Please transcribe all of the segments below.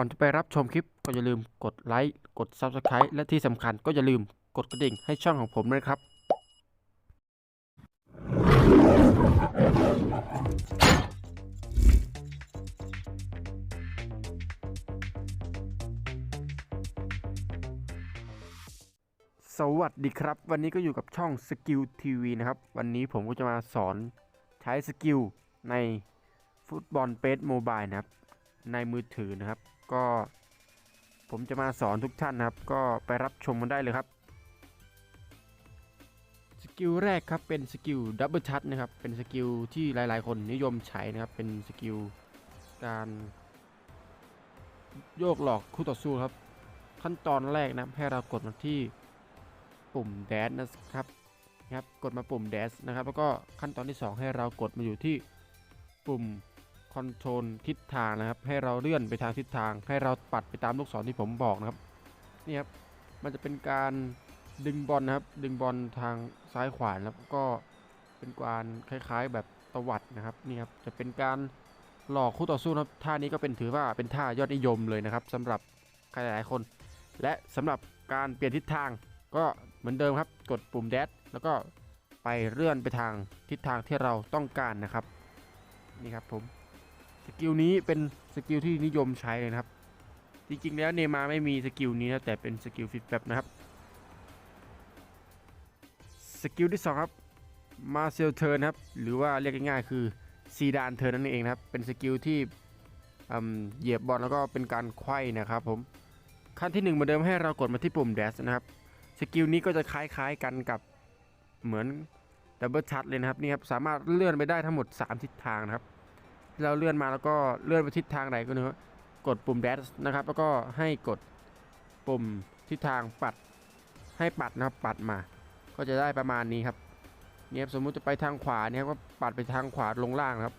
อนจะไปรับชมคลิปก็อย่าลืมกดไลค์กด Subscribe และที่สำคัญก็อย่าลืมกดกระดิ่งให้ช่องของผมด้วยครับ สวัสดีครับ วันนี้ก็อยู่กับช่องสกิลทีวีนะครับ วันนี้ผมก็จะมาสอนใช้สกิลในฟุตบอลเปสโมบายนะครับ ในมือถือนะครับ ก็ผมจะมาสอนทุกท่านนะครับ ก็ไปรับชมกันได้เลยครับ สกิลแรกครับเป็นสกิลดับเบิลทัชนะครับ เป็นสกิลที่หลาย ๆ คนนิยมใช้นะครับ เป็นสกิลการโยกหลอกคู่ต่อสู้ครับ ขั้นตอนแรกนะให้เรากดมาที่ปุ่มแดชนะครับนะครับ กดมาปุ่มแดชนะครับ แล้วก็ขั้นตอนที่ 2 ให้เรากดมาอยู่ที่ปุ่ม คอนโทรลทิศทางนะครับ ให้เราเลื่อนไปทางทิศทาง ให้เราปัดไปตามลูกศรที่ผมบอกนะครับนี่ครับมันจะเป็นการดึงบอลนะครับ ดึงบอลทางซ้ายขวาแล้วก็เป็นการคล้ายๆ แบบตวัดนะครับนี่ครับจะเป็นการหลอกคู่ต่อสู้นะครับท่านี้ก็เป็นถือว่าเป็นท่ายอดนิยมเลยนะครับสำหรับใครหลายๆคน และสำหรับการเปลี่ยนทิศทาง ก็เหมือนเดิมครับกดปุ่มแดชแล้วก็ไปเลื่อนไปทางทิศทางที่เราต้องการนะครับ นี่ครับผม สกิลนี้เป็นสกิลที่นิยมใช้เลยนะครับ จริงๆแล้วเนมาไม่มีสกิลนี้นะแต่เป็นสกิลฟิตแบบนะครับ สกิลที่2ครับมาเซลเทิร์นครับหรือว่าเรียกง่ายๆคือซีดานเทิร์นนั่นเองนะครับเป็นสกิลที่เหยียบบอลแล้วก็เป็นการไขว้นะครับผมขั้นที่1เหมือนเดิมให้เรากดมาที่ปุ่ม dash นะครับสกิลนี้ก็จะคล้ายๆกันกับเหมือนดับเบิลชัดเลยนะครับนี่ครับสามารถเลื่อนไปได้ทั้งหมด 3 ทิศทางนะครับ เราเลื่อนมาแล้วก็เลื่อนไปทิศทางไหนก็เนื้อกดปุ่ม dash นะครับ แล้วก็ให้กดปุ่มทิศทางปัดให้ปัดนะครับปัดมา ก็จะได้ประมาณนี้ครับเนี่ยครับสมมุติจะไปทางขวาเนี่ยครับก็ปัดไปทางขวาลงล่างครับ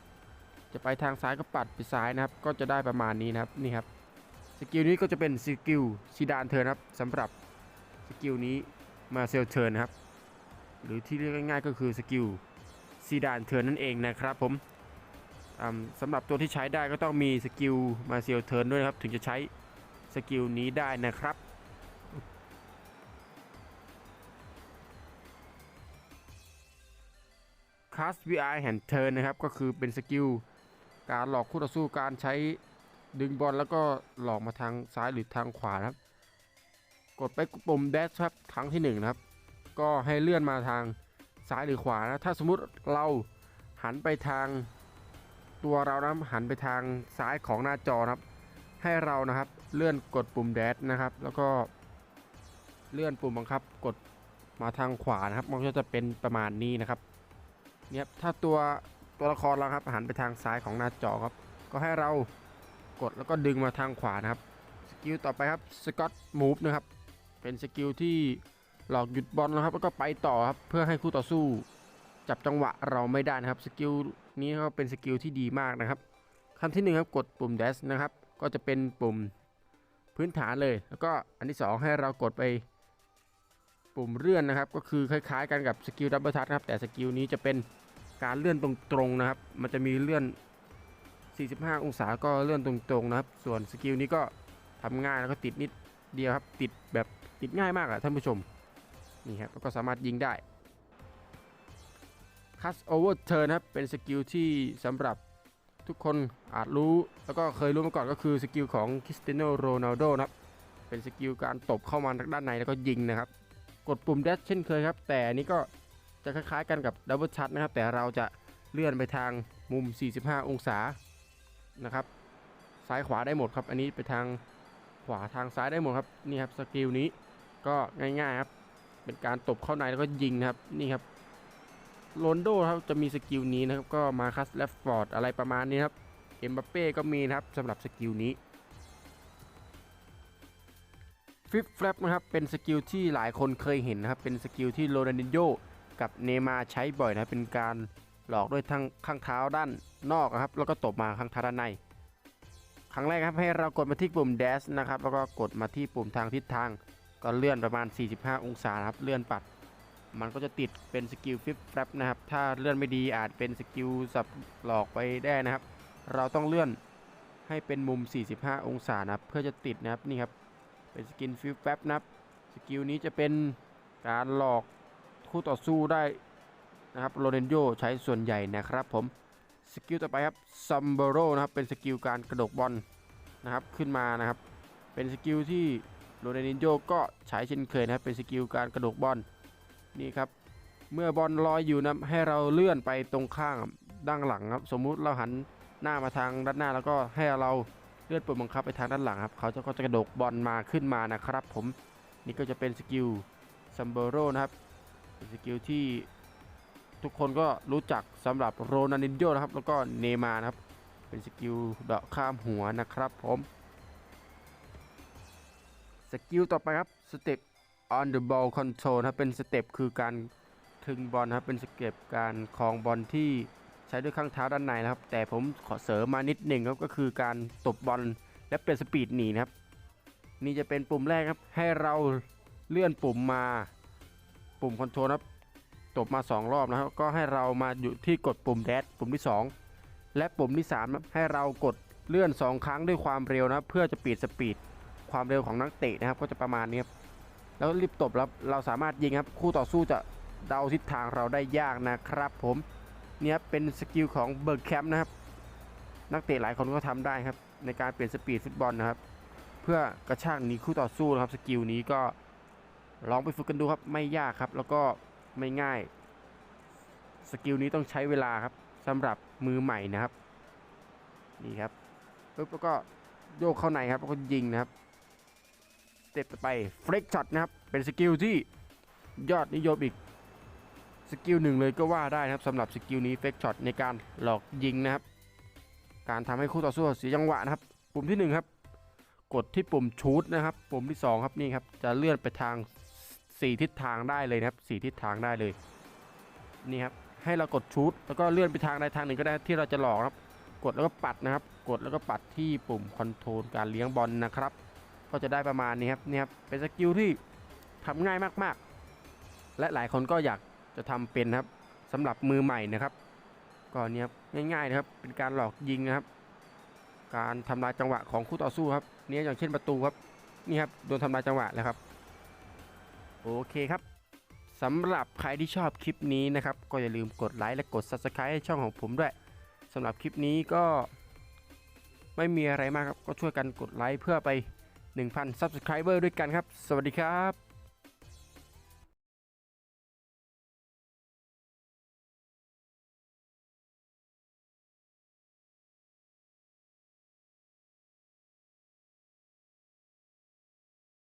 จะไปทางซ้ายก็ปัดไปซ้ายนะครับ ก็จะได้ประมาณนี้นะครับนี่ครับสกิลนี้ก็จะเป็นสกิลซีดานเทิร์นครับสำหรับสกิลนี้มาเซลเทิร์นครับ หรือที่เรียกง่ายๆก็คือสกิลซีดานเทิร์นนั่นเองนะครับผม สำหรับตัวที่ใช้ได้ก็ต้องมีสกิลมาเซลเทิร์นด้วยนะครับ ถึงจะใช้สกิลนี้ได้นะครับคาส VI แฮนเทิร์นนะครับ ก็คือเป็นสกิลการหลอกคู่ต่อสู้การใช้ดึงบอลแล้วก็หลอกมาทางซ้ายหรือทางขวาครับ กดไปปุ่ม dash ครับครั้งที่1นงนะครับ ก็ให้เลื่อนมาทางซ้ายหรือขวานะ ถ้าสมมุติเราหันไปทาง ตัวเรานะหันไปทางซ้ายของหน้าจอนะครับ ให้เรานะครับเลื่อนกดปุ่ม dash นะครับ แล้วก็เลื่อนปุ่มบังคับกดมาทางขวานะครับ มันก็จะเป็นประมาณนี้นะครับเนี่ยถ้าตัวตัวละครเราครับหันไปทางซ้ายของหน้าจอครับ ก็ให้เรากดแล้วก็ดึงมาทางขวานะครับสกิลต่อไปครับสกอตมูฟนะครับเป็นสกิลที่หลอกหยุดบอลนะครับ แล้วก็ไปต่อครับเพื่อให้คู่ต่อสู้ จับจังหวะเราไม่ได้นะครับสกิล นี้ก็เป็นสกิลที่ดีมากนะครับขั้นที่หนึ่งครับกดปุ่ม dash นะครับ ก็จะเป็นปุ่มพื้นฐานเลย แล้วก็อันที่สองให้เรากดไปปุ่มเลื่อนนะครับ ก็คือคล้ายๆกันกับสกิลดับเบิลทัชครับ แต่สกิลนี้จะเป็นการเลื่อนตรงๆนะครับ มันจะมีเลื่อน 45 องศาก็เลื่อนตรงๆนะครับ ส่วนสกิลนี้ก็ทำง่ายแล้วก็ติดนิดเดียวครับ ติดแบบติดง่ายมากอะท่านผู้ชม นี่ครับแล้วก็สามารถยิงได้ Cut Over Turn นะครับเป็นสกิลที่สำหรับทุกคนอาจรู้แล้วก็เคยรู้มาก่อนก็คือสกิลของคริสเตียโนโรนัลโดนะครับเป็นสกิลการตบเข้ามาด้านในแล้วก็ยิงนะครับ กดปุ่ม dash เช่นเคยครับ แต่อันนี้ก็จะคล้ายๆกันกับดับเบิลชัดนะครับ แต่เราจะเลื่อนไปทางมุม 45 องศานะครับ ซ้ายขวาได้หมดครับ อันนี้ไปทางขวาทางซ้ายได้หมดครับนี่ครับสกิลนี้ก็ง่ายๆครับเป็นการตบเข้าในแล้วก็ยิงนะครับนี่ครับ โรนโดครับจะมีสกิลนี้นะครับก็มาคัสแลฟฟอร์ดอะไรประมาณนี้ครับเอ็มบัปเป้ก็มีนะครับสำหรับสกิลนี้ฟิปแฟลปนะครับเป็นสกิลที่หลายคนเคยเห็นนะครับเป็นสกิลที่โรนัลดินโญกับเนมาใช้บ่อยนะเป็นการหลอกด้วยทางข้างเท้าด้านนอกนะครับแล้วก็ตบมาข้างเท้าด้านใน ครั้งแรกครับให้เรากดมาที่ปุ่ม dash นะครับแล้วก็กดมาที่ปุ่มทางทิศทาง ก็เลื่อนประมาณ 45 องศานะครับเลื่อนปัด มันก็จะติดเป็นสกิลฟิปแฟลปนะครับ ถ้าเลื่อนไม่ดีอาจเป็นสกิลสับหลอกไปได้นะครับ เราต้องเลื่อนให้เป็นมุม 45 องศานะครับ เพื่อจะติดนะครับนี่ครับเป็นสกินฟิลแป๊บนะครับสกิลนี้จะเป็นการหลอกคู่ต่อสู้ได้นะครับโรเนนโยใช้ส่วนใหญ่นะครับผมสกิลต่อไปครับซัมเบโรนะครับเป็นสกิลการกระโดดบอลนะครับขึ้นมานะครับ เป็นสกิลที่โรเนนโยก็ใช้เช่นเคยนะครับเป็นสกิลการกระโดดบอล นี่ครับ เมื่อบอลลอยอยู่นะให้เราเลื่อนไปตรงข้างด้านหลังครับ สมมุติเราหันหน้ามาทางด้านหน้าแล้วก็ให้เราเลื่อนปุ่มบังคับไปทางด้านหลังครับ เขาจะก็จะกระโดดบอลมาขึ้นมานะครับผมนี่ก็จะเป็นสกิลซัมเบโรนะครับเป็นสกิลที่ทุกคนก็รู้จักสำหรับโรนัลดินโญนะครับ แล้วก็เนย์มานะครับ เป็นสกิลเดาะข้ามหัวนะครับผมสกิลต่อไปครับสเต็ป on the ball control นะครับเป็นสเต็ปคือการถึงบอลนะครับเป็นสเต็ปการคลองบอลที่ใช้ด้วยข้างเท้าด้านในนะครับ แต่ผมขอเสริมมานิดหนึ่งครับก็คือการตบบอลและเปลี่ยนสปีดหนีนะครับ นี่จะเป็นปุ่มแรกครับ ให้เราเลื่อนปุ่มมา ปุ่มคอนโทรลครับตบมา 2 รอบนะครับ ก็ให้เรามาอยู่ที่กดปุ่มแดชปุ่มที่ 2 และปุ่มที่3ครับให้เรากดเลื่อน 2 ครั้งด้วยความเร็วนะเพื่อจะปิดสปีดความเร็วของนักเตะนะครับ ก็จะประมาณนี้ครับ แล้วรีบตบแล้วเราสามารถยิงครับ คู่ต่อสู้จะเดาทิศทางเราได้ยากนะครับผมเนี่ยเป็นสกิลของเบิร์กแคมป์นะครับ นักเตะหลายคนก็ทำได้ครับ ในการเปลี่ยนสปีดฟุตบอลนะครับ เพื่อกระชากหนีคู่ต่อสู้นะครับสกิลนี้ก็ลองไปฝึกกันดูครับไม่ยากครับ แล้วก็ไม่ง่ายสกิลนี้ต้องใช้เวลาครับสำหรับมือใหม่นะครับ นี่ครับปุ๊บแล้วก็โยกเข้าในครับแล้วก็ยิงนะครับ เต็ปต่อไปเฟล็กช็อตนะครับ เป็นสกิลที่ยอดนิยมอีกสกิลหนึ่งเลยก็ว่าได้นะครับสำหรับสกิลนี้เฟกช็อตในการหลอกยิงนะครับ การทำให้คู่ต่อสู้เสียจังหวะนะครับ ปุ่มที่หนึ่งครับกดที่ปุ่มชูดนะครับ ปุ่มที่2ครับนี่ครับจะเลื่อนไปทาง 4 ทิศทางได้เลยนะครับ 4 ทิศทางได้เลยนี่ครับให้เรากดชูดแล้วก็เลื่อนไปทางใดทางหนึ่งก็ได้ที่เราจะหลอกครับ กดแล้วก็ปัดนะครับ กดแล้วก็ปัดที่ปุ่มคอนโทรลการเลี้ยงบอลนะครับ ก็จะได้ประมาณนี้ครับนี่ครับเป็นสกิลที่ทำง่ายมากๆ และหลายคนก็อยากจะทำเป็นครับสำหรับมือใหม่นะครับก็เนี่ยง่ายๆนะครับเป็นการหลอกยิงนะครับ การทำลายจังหวะของคู่ต่อสู้ครับเนี่ยอย่างเช่นประตูครับนี่ครับโดนทำลายจังหวะแล้วครับโอเคครับสำหรับใครที่ชอบคลิปนี้นะครับ ก็อย่าลืมกดไลค์และกด Subscribe ให้ช่องของผมด้วยสำหรับคลิปนี้ก็ไม่มีอะไรมากครับ ก็ช่วยกันกดไลค์เพื่อไป 1,000 Subscriber ด้วยกันครับ สวัสดีครับ